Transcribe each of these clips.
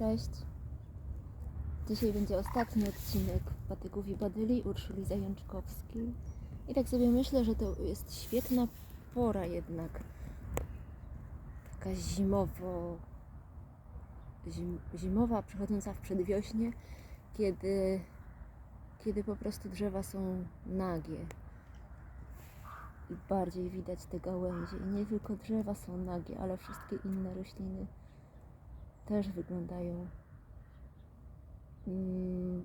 Cześć. Dzisiaj będzie ostatni odcinek Patyków i Badyli Urszuli Zajączkowskiej. I tak sobie myślę, że to jest świetna pora jednak. Taka zimowo... Zim, zimowa, przechodząca w przedwiośnie, kiedy, kiedy po prostu drzewa są nagie. I bardziej widać te gałęzie. I nie tylko drzewa są nagie, ale wszystkie inne rośliny też wyglądają mm,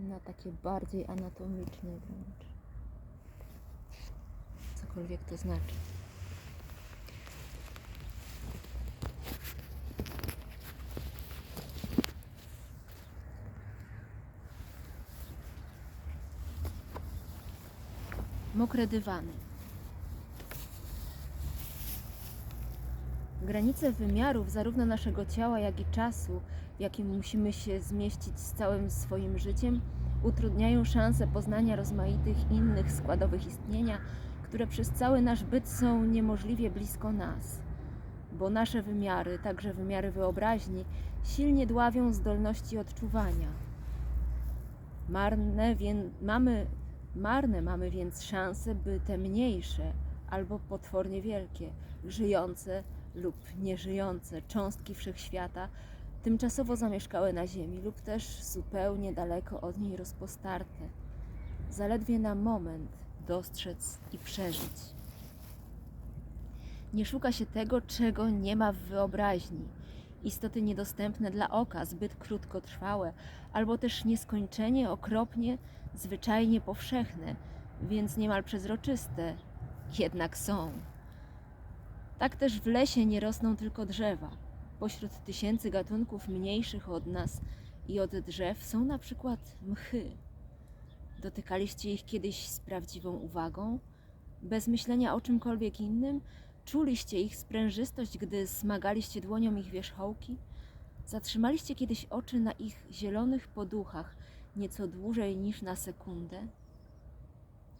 na takie bardziej anatomiczne wręcz. Cokolwiek to znaczy. Mokre dywany. Granice wymiarów zarówno naszego ciała, jak i czasu, w jakim musimy się zmieścić z całym swoim życiem, utrudniają szanse poznania rozmaitych innych składowych istnienia, które przez cały nasz byt są niemożliwie blisko nas. Bo nasze wymiary, także wymiary wyobraźni, silnie dławią zdolności odczuwania. Marne więc mamy, marne mamy więc szanse, by te mniejsze albo potwornie wielkie, żyjące lub nieżyjące cząstki wszechświata tymczasowo zamieszkałe na Ziemi lub też zupełnie daleko od niej rozpostarte. Zaledwie na moment dostrzec i przeżyć. Nie szuka się tego, czego nie ma w wyobraźni. Istoty niedostępne dla oka, zbyt krótkotrwałe, albo też nieskończenie, okropnie, zwyczajnie powszechne, więc niemal przezroczyste, jednak są. Tak też w lesie nie rosną tylko drzewa. Pośród tysięcy gatunków mniejszych od nas i od drzew są na przykład mchy. Dotykaliście ich kiedyś z prawdziwą uwagą? Bez myślenia o czymkolwiek innym? Czuliście ich sprężystość, gdy smagaliście dłonią ich wierzchołki? Zatrzymaliście kiedyś oczy na ich zielonych poduchach nieco dłużej niż na sekundę?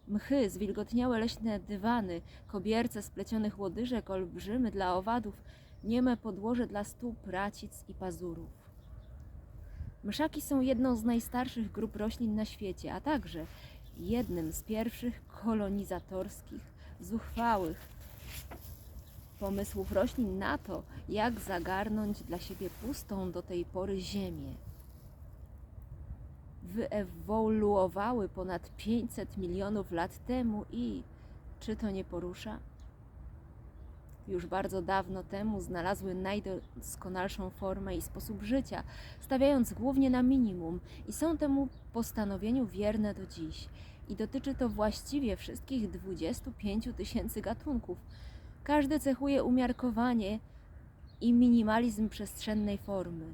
Mchy, zwilgotniałe leśne dywany, kobierce splecionych łodyżek, olbrzymy dla owadów, nieme podłoże dla stóp, racic i pazurów. Myszaki są jedną z najstarszych grup roślin na świecie, a także jednym z pierwszych kolonizatorskich, zuchwałych pomysłów roślin na to, jak zagarnąć dla siebie pustą do tej pory ziemię wyewoluowały ponad 500 milionów lat temu i czy to nie porusza? Już bardzo dawno temu znalazły najdoskonalszą formę i sposób życia, stawiając głównie na minimum i są temu postanowieniu wierne do dziś. I dotyczy to właściwie wszystkich 25 tysięcy gatunków. Każdy cechuje umiarkowanie i minimalizm przestrzennej formy.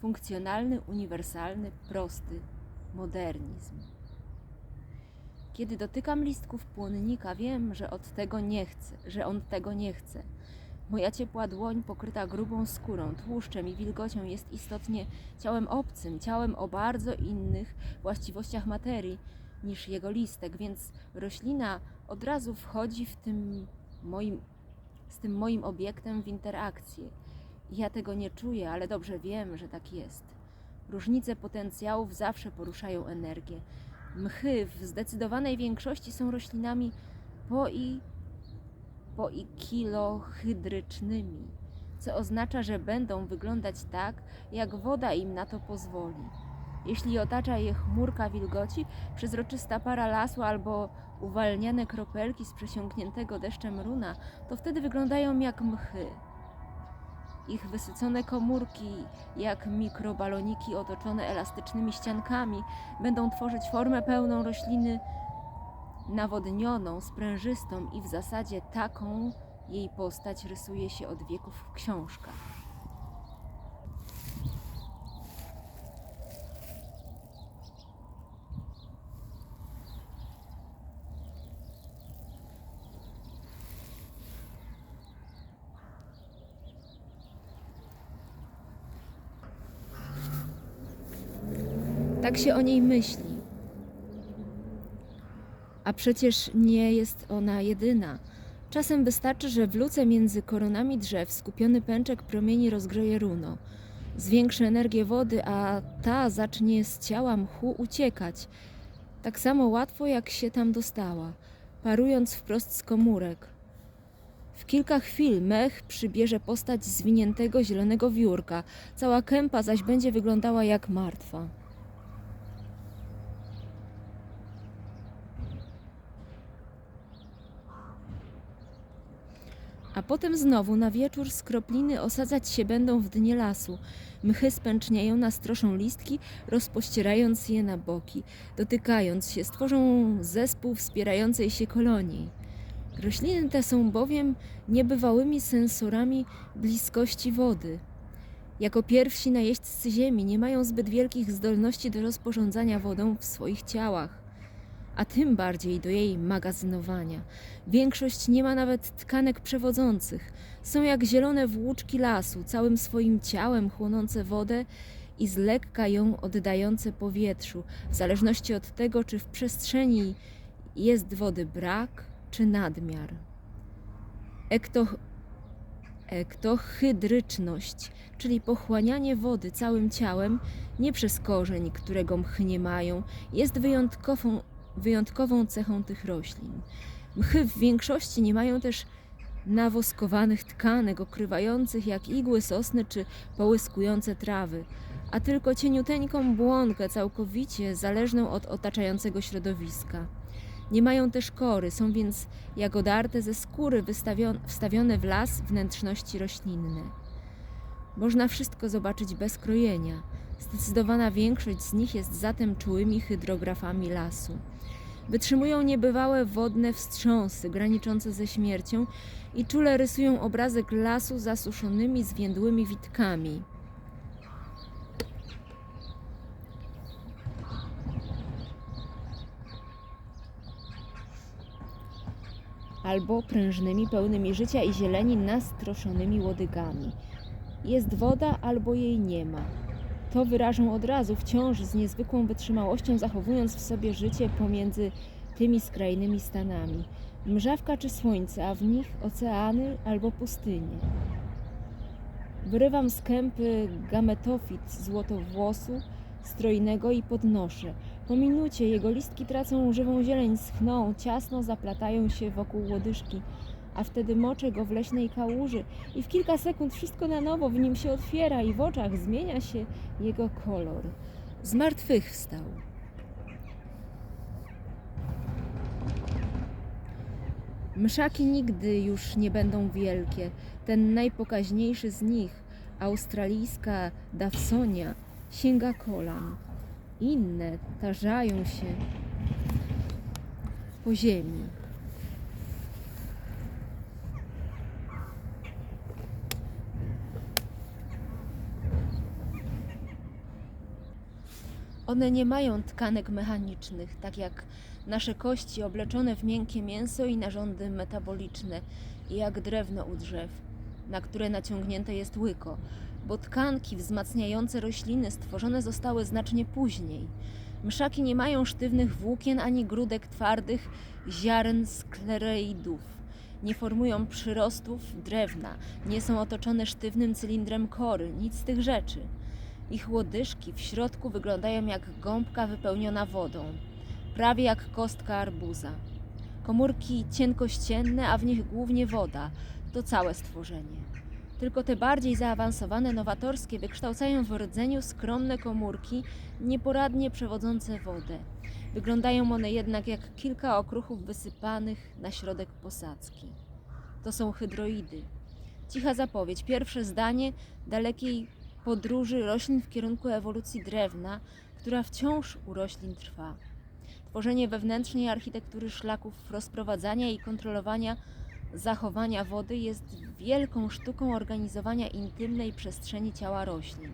Funkcjonalny, uniwersalny, prosty, modernizm. Kiedy dotykam listków płonnika, wiem, że od tego nie chcę, że on tego nie chce. Moja ciepła dłoń pokryta grubą skórą, tłuszczem i wilgocią jest istotnie ciałem obcym, ciałem o bardzo innych właściwościach materii niż jego listek, więc roślina od razu wchodzi w tym moim, z tym moim obiektem w interakcję. Ja tego nie czuję, ale dobrze wiem, że tak jest. Różnice potencjałów zawsze poruszają energię. Mchy w zdecydowanej większości są roślinami po i, po i kilohydrycznymi, co oznacza, że będą wyglądać tak, jak woda im na to pozwoli. Jeśli otacza je chmurka wilgoci, przezroczysta para lasu albo uwalniane kropelki z przesiąkniętego deszczem runa, to wtedy wyglądają jak mchy. Ich wysycone komórki, jak mikrobaloniki otoczone elastycznymi ściankami, będą tworzyć formę pełną rośliny nawodnioną, sprężystą i w zasadzie taką jej postać rysuje się od wieków w książkach. Tak się o niej myśli. A przecież nie jest ona jedyna. Czasem wystarczy, że w luce między koronami drzew skupiony pęczek promieni rozgrzeje runo. zwiększy energię wody, a ta zacznie z ciała mchu uciekać. Tak samo łatwo, jak się tam dostała, parując wprost z komórek. W kilka chwil mech przybierze postać zwiniętego zielonego wiórka, cała kępa zaś będzie wyglądała jak martwa. A potem znowu na wieczór skropliny osadzać się będą w dnie lasu. Mchy spęcznieją, nastroszą listki, rozpościerając je na boki. Dotykając się, stworzą zespół wspierającej się kolonii. Rośliny te są bowiem niebywałymi sensorami bliskości wody. Jako pierwsi najeźdźcy ziemi nie mają zbyt wielkich zdolności do rozporządzania wodą w swoich ciałach, a tym bardziej do jej magazynowania. Większość nie ma nawet tkanek przewodzących. Są jak zielone włóczki lasu, całym swoim ciałem chłonące wodę i z lekka ją oddające powietrzu, w zależności od tego, czy w przestrzeni jest wody brak, czy nadmiar. Ekto, ektohydryczność, czyli pochłanianie wody całym ciałem, nie przez korzeń, którego mchy nie mają, jest wyjątkową, wyjątkową cechą tych roślin. Mchy w większości nie mają też nawoskowanych tkanek okrywających jak igły sosny czy połyskujące trawy, a tylko cieniuteńką błonkę całkowicie zależną od otaczającego środowiska. Nie mają też kory, są więc jagodarte ze skóry wstawione w las wnętrzności roślinne. Można wszystko zobaczyć bez krojenia. Zdecydowana większość z nich jest zatem czułymi hydrografami lasu. Wytrzymują niebywałe wodne wstrząsy graniczące ze śmiercią i czule rysują obrazek lasu zasuszonymi, zwiędłymi witkami. albo prężnymi, pełnymi życia i zieleni, nastroszonymi łodygami. Jest woda, albo jej nie ma. To wyrażą od razu, wciąż z niezwykłą wytrzymałością zachowując w sobie życie pomiędzy tymi skrajnymi stanami. Mrzawka czy słońce, a w nich oceany albo pustynie. Wyrywam z kępy gametofit złotowłosu, strojnego i podnoszę. Po minucie jego listki tracą żywą zieleń, schną, ciasno zaplatają się wokół łodyżki, a wtedy moczę go w leśnej kałuży i w kilka sekund wszystko na nowo w nim się otwiera i w oczach zmienia się jego kolor. Zmartwychwstał. Mszaki nigdy już nie będą wielkie. Ten najpokaźniejszy z nich, australijska Dawsonia, sięga kolan. Inne tarzają się po ziemi. One nie mają tkanek mechanicznych, tak jak nasze kości obleczone w miękkie mięso i narządy metaboliczne, jak drewno u drzew, na które naciągnięte jest łyko, bo tkanki wzmacniające rośliny stworzone zostały znacznie później. Mszaki nie mają sztywnych włókien ani grudek twardych ziaren skleroidów. Nie formują przyrostów drewna, nie są otoczone sztywnym cylindrem kory, nic z tych rzeczy. Ich łodyżki w środku wyglądają jak gąbka wypełniona wodą, prawie jak kostka arbuza. Komórki cienkościenne, a w nich głównie woda, to całe stworzenie. Tylko te bardziej zaawansowane, nowatorskie wykształcają w rdzeniu skromne komórki, nieporadnie przewodzące wodę. Wyglądają one jednak jak kilka okruchów wysypanych na środek posadzki. To są hydroidy. Cicha zapowiedź, pierwsze zdanie dalekiej podróży roślin w kierunku ewolucji drewna, która wciąż u roślin trwa. Tworzenie wewnętrznej architektury szlaków rozprowadzania i kontrolowania zachowania wody jest wielką sztuką organizowania intymnej przestrzeni ciała roślin.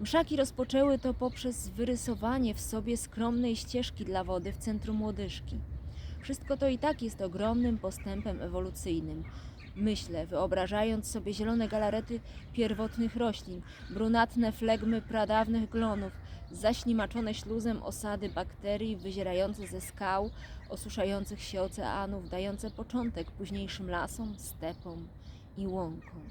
Mszaki rozpoczęły to poprzez wyrysowanie w sobie skromnej ścieżki dla wody w centrum łodyżki. Wszystko to i tak jest ogromnym postępem ewolucyjnym. Myślę, wyobrażając sobie zielone galarety pierwotnych roślin, brunatne flegmy pradawnych glonów, zaślimaczone śluzem osady bakterii wyzierające ze skał, osuszających się oceanów, dające początek późniejszym lasom, stepom i łąkom.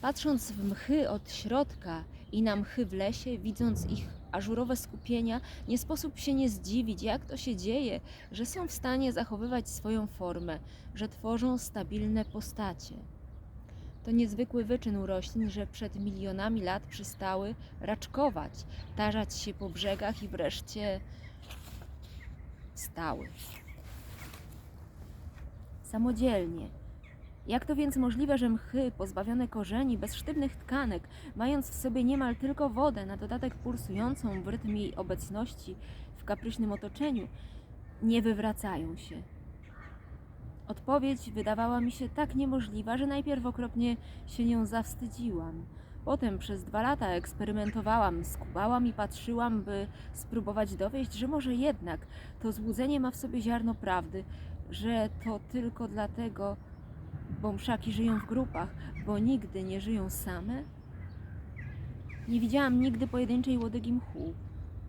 Patrząc w mchy od środka i na mchy w lesie, widząc ich ażurowe skupienia, nie sposób się nie zdziwić, jak to się dzieje, że są w stanie zachowywać swoją formę, że tworzą stabilne postacie. To niezwykły wyczyn u roślin, że przed milionami lat przystały raczkować, tarzać się po brzegach i wreszcie stały. Samodzielnie. Jak to więc możliwe, że mchy pozbawione korzeni, bez sztywnych tkanek, mając w sobie niemal tylko wodę, na dodatek pulsującą w rytm jej obecności w kapryśnym otoczeniu, nie wywracają się? Odpowiedź wydawała mi się tak niemożliwa, że najpierw okropnie się nią zawstydziłam. Potem przez dwa lata eksperymentowałam, skubałam i patrzyłam, by spróbować dowieść, że może jednak to złudzenie ma w sobie ziarno prawdy, że to tylko dlatego, bo mszaki żyją w grupach, bo nigdy nie żyją same? Nie widziałam nigdy pojedynczej łodygi mchu,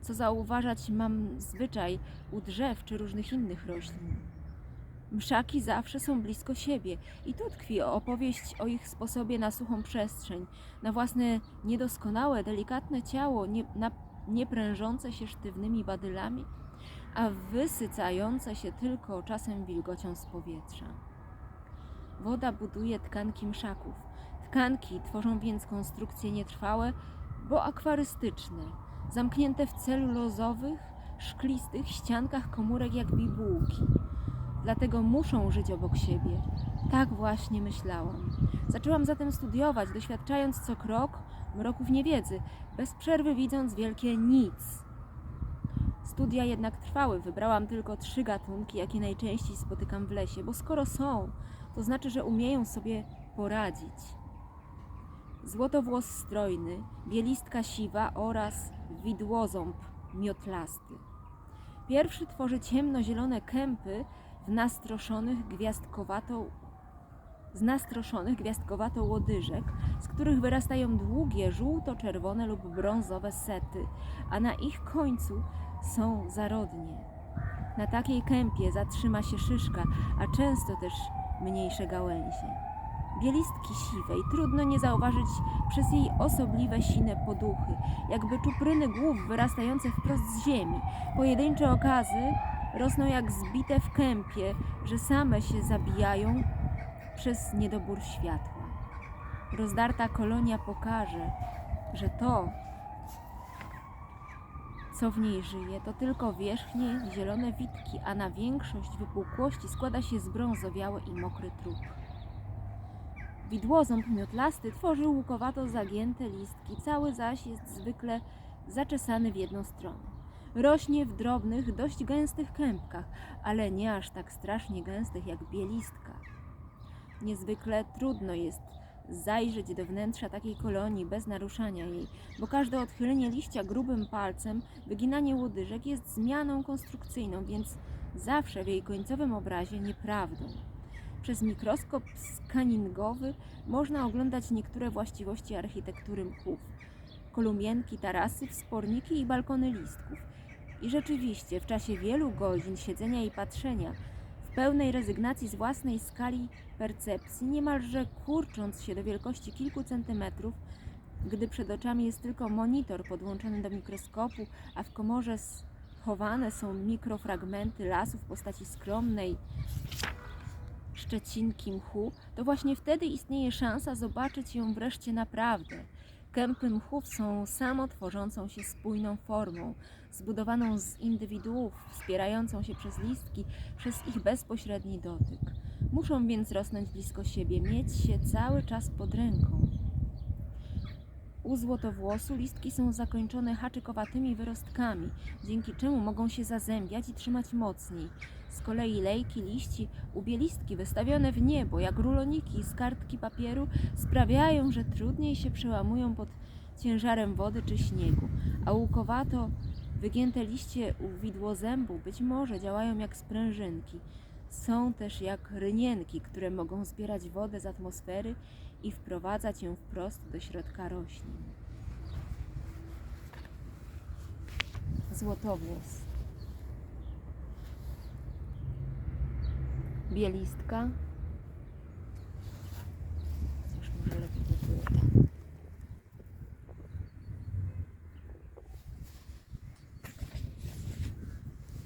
co zauważać mam zwyczaj u drzew czy różnych innych roślin. Mszaki zawsze są blisko siebie i tu tkwi opowieść o ich sposobie na suchą przestrzeń, na własne niedoskonałe, delikatne ciało, nie, na, nie prężące się sztywnymi badylami, a wysycające się tylko czasem wilgocią z powietrza. Woda buduje tkanki mszaków. Tkanki tworzą więc konstrukcje nietrwałe, bo akwarystyczne, zamknięte w celulozowych, szklistych ściankach komórek jak bibułki. Dlatego muszą żyć obok siebie. Tak właśnie myślałam. Zaczęłam zatem studiować, doświadczając co krok mroków niewiedzy, bez przerwy widząc wielkie nic. Studia jednak trwały. Wybrałam tylko trzy gatunki, jakie najczęściej spotykam w lesie, bo skoro są, to znaczy, że umieją sobie poradzić. Złotowłos strojny, bielistka siwa oraz widłoząb miotlasty. Pierwszy tworzy ciemnozielone kępy w nastroszonych gwiazdkowatą z nastroszonych gwiazdkowato łodyżek, z których wyrastają długie żółto-czerwone lub brązowe sety, a na ich końcu są zarodnie. Na takiej kępie zatrzyma się szyszka, a często też mniejsze gałęzie. Bielistki siwej trudno nie zauważyć przez jej osobliwe sine poduchy, jakby czupryny głów wyrastające wprost z ziemi. Pojedyncze okazy rosną jak zbite w kępie, że same się zabijają przez niedobór światła. Rozdarta kolonia pokaże, że to, co w niej żyje, to tylko wierzchnie zielone witki, a na większość wypukłości składa się zbrązowiały i mokry trup. Widłoząb miotlasty tworzy łukowato zagięte listki, cały zaś jest zwykle zaczesany w jedną stronę. Rośnie w drobnych, dość gęstych kępkach, ale nie aż tak strasznie gęstych jak bielistka. Niezwykle trudno jest zajrzeć do wnętrza takiej kolonii bez naruszania jej, bo każde odchylenie liścia grubym palcem, wyginanie łodyżek jest zmianą konstrukcyjną, więc zawsze w jej końcowym obrazie nieprawdą. Przez mikroskop skaningowy można oglądać niektóre właściwości architektury mchów. Kolumbienki, tarasy, wsporniki i balkony listków. I rzeczywiście w czasie wielu godzin siedzenia i patrzenia, pełnej rezygnacji z własnej skali percepcji, niemalże kurcząc się do wielkości kilku centymetrów, gdy przed oczami jest tylko monitor podłączony do mikroskopu, a w komorze schowane są mikrofragmenty lasu w postaci skromnej szczecinki mchu, to właśnie wtedy istnieje szansa zobaczyć ją wreszcie naprawdę. Kępy mchów są samotworzącą się spójną formą, zbudowaną z indywiduów, wspierającą się przez listki, przez ich bezpośredni dotyk. Muszą więc rosnąć blisko siebie, mieć się cały czas pod ręką. U złotowłosu listki są zakończone haczykowatymi wyrostkami, dzięki czemu mogą się zazębiać i trzymać mocniej. Z kolei lejki liści u bielistki wystawione w niebo, jak ruloniki z kartki papieru, sprawiają, że trudniej się przełamują pod ciężarem wody czy śniegu, a łukowato wygięte liście u widłozębu być może działają jak sprężynki. Są też jak rynienki, które mogą zbierać wodę z atmosfery i wprowadzać ją wprost do środka roślin. Złotowłos. Bielistka. Chociaż może lepiej by było. Tak.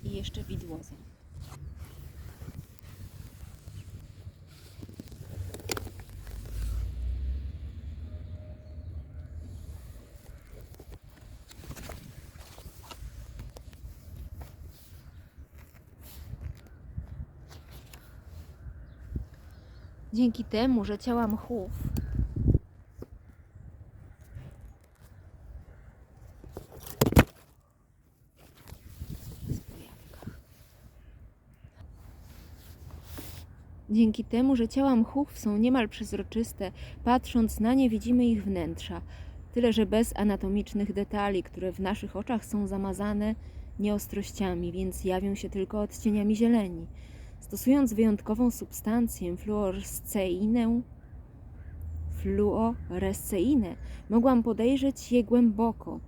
I jeszcze widłoza. Dzięki temu, że ciała mchów Dzięki temu, że ciała mchów są niemal przezroczyste, patrząc na nie widzimy ich wnętrza, tyle że bez anatomicznych detali, które w naszych oczach są zamazane nieostrościami, więc jawią się tylko odcieniami zieleni. Stosując wyjątkową substancję fluoresceinę, fluoresceinę, mogłam podejrzeć je głęboko,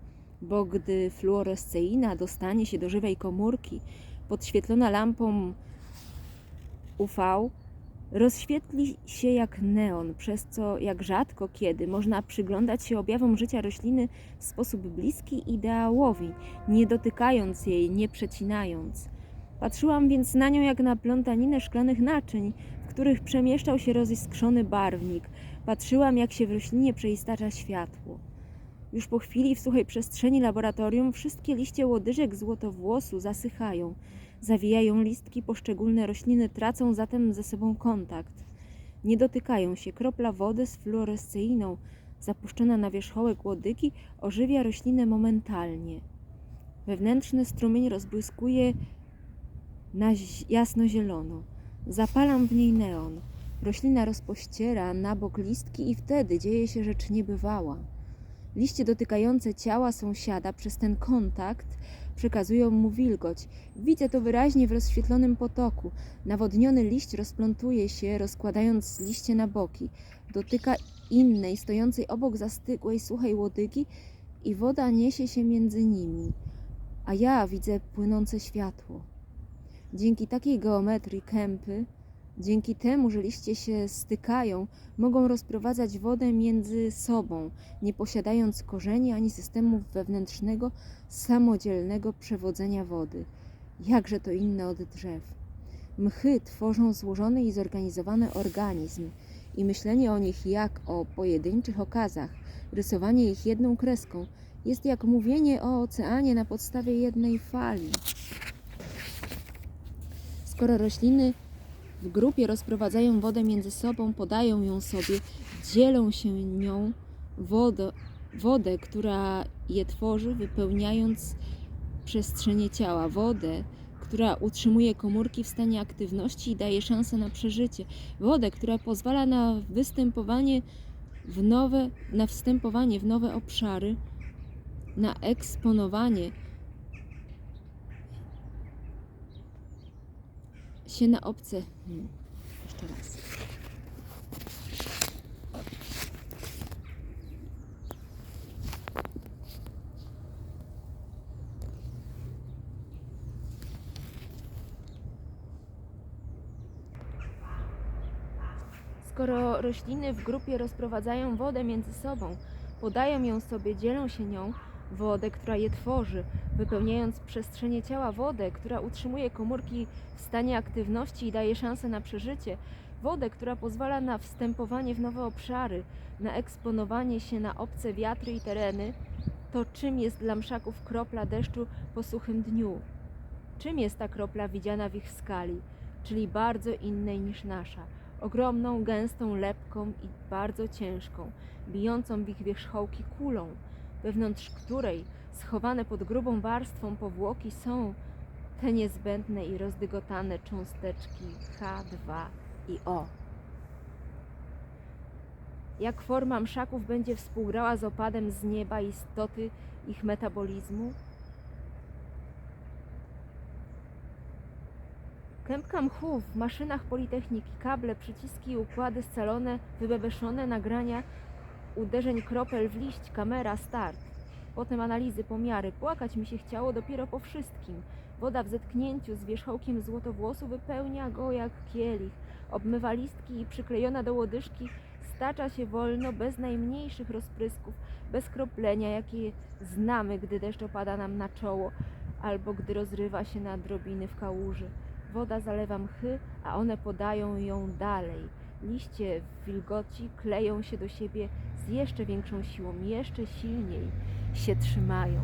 bo gdy fluoresceina dostanie się do żywej komórki, podświetlona lampą UV, rozświetli się jak neon, przez co jak rzadko kiedy można przyglądać się objawom życia rośliny w sposób bliski ideałowi, nie dotykając jej, nie przecinając. Patrzyłam więc na nią jak na plątaninę szklanych naczyń, w których przemieszczał się roziskrzony barwnik. Patrzyłam, jak się w roślinie przeistacza światło. Już po chwili w suchej przestrzeni laboratorium wszystkie liście łodyżek złotowłosu zasychają. Zawijają listki, poszczególne rośliny tracą zatem ze sobą kontakt. Nie dotykają się. Kropla wody z fluoresceiną, zapuszczona na wierzchołek łodygi, ożywia roślinę momentalnie. Wewnętrzny strumień rozbłyskuje na zi- jasno-zielono. Zapalam w niej neon. Roślina rozpościera na bok listki i wtedy dzieje się rzecz niebywała. Liście dotykające ciała sąsiada przez ten kontakt przekazują mu wilgoć. Widzę to wyraźnie w rozświetlonym potoku. Nawodniony liść rozplątuje się, rozkładając liście na boki. Dotyka innej, stojącej obok zastygłej, suchej łodygi i woda niesie się między nimi. A ja widzę płynące światło. Dzięki takiej geometrii kępy, dzięki temu, że liście się stykają, mogą rozprowadzać wodę między sobą, nie posiadając korzeni ani systemu wewnętrznego, samodzielnego przewodzenia wody. Jakże to inne od drzew. Mchy tworzą złożony i zorganizowany organizm i myślenie o nich jak o pojedynczych okazach, rysowanie ich jedną kreską, jest jak mówienie o oceanie na podstawie jednej fali. Skoro rośliny w grupie rozprowadzają wodę między sobą, podają ją sobie, dzielą się nią, wodę, wodę, która je tworzy, wypełniając przestrzenie ciała, wodę, która utrzymuje komórki w stanie aktywności i daje szansę na przeżycie, wodę, która pozwala na występowanie w nowe, na wstępowanie w nowe obszary, na eksponowanie się na obce. Jeszcze raz. Skoro rośliny w grupie rozprowadzają wodę między sobą, podają ją sobie, dzielą się nią, wodę, która je tworzy, wypełniając przestrzenie ciała wodę, która utrzymuje komórki w stanie aktywności i daje szansę na przeżycie, wodę, która pozwala na wstępowanie w nowe obszary, na eksponowanie się na obce wiatry i tereny, to czym jest dla mszaków kropla deszczu po suchym dniu? Czym jest ta kropla widziana w ich skali, czyli bardzo innej niż nasza, ogromną, gęstą, lepką i bardzo ciężką, bijącą w ich wierzchołki kulą, wewnątrz której, schowane pod grubą warstwą powłoki, są te niezbędne i rozdygotane cząsteczki H2 i O. Jak forma mszaków będzie współgrała z opadem z nieba istoty ich metabolizmu? Kępka mchów w maszynach Politechniki, kable, przyciski, układy scalone, wybebeszone, nagrania, uderzeń kropel w liść, kamera, start. Potem analizy, pomiary. Płakać mi się chciało dopiero po wszystkim. Woda w zetknięciu z wierzchołkiem złotowłosu wypełnia go jak kielich. Obmywa listki i przyklejona do łodyżki stacza się wolno, bez najmniejszych rozprysków, bez kroplenia, jakie znamy, gdy deszcz opada nam na czoło. albo gdy rozrywa się na drobiny w kałuży. Woda zalewa mchy, a one podają ją dalej. Liście w wilgoci kleją się do siebie z jeszcze większą siłą, jeszcze silniej się trzymają.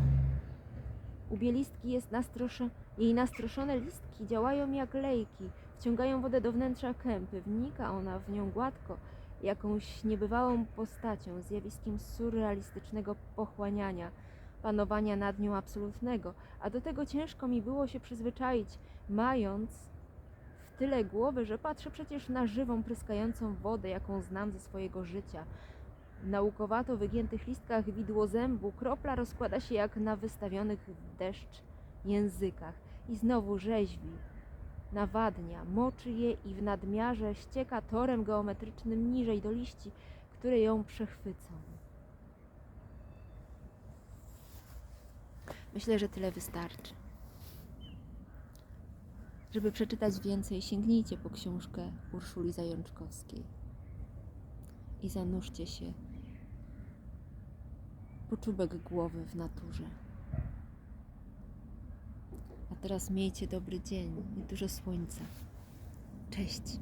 U bielistki jest nastrosze, jej nastroszone listki działają jak lejki, wciągają wodę do wnętrza kępy, wnika ona w nią gładko, jakąś niebywałą postacią, zjawiskiem surrealistycznego pochłaniania, panowania nad nią absolutnego, a do tego ciężko mi było się przyzwyczaić, mając tyle głowy, że patrzę przecież na żywą, pryskającą wodę, jaką znam ze swojego życia. W naukowato wygiętych listkach widło zębu kropla rozkłada się jak na wystawionych w deszcz językach i znowu rzeźbi, nawadnia, moczy je i w nadmiarze ścieka torem geometrycznym niżej do liści, które ją przechwycą. Myślę, że tyle wystarczy. Żeby przeczytać więcej, sięgnijcie po książkę Urszuli Zajączkowskiej i zanurzcie się po czubek głowy w naturze. A teraz miejcie dobry dzień i dużo słońca. Cześć!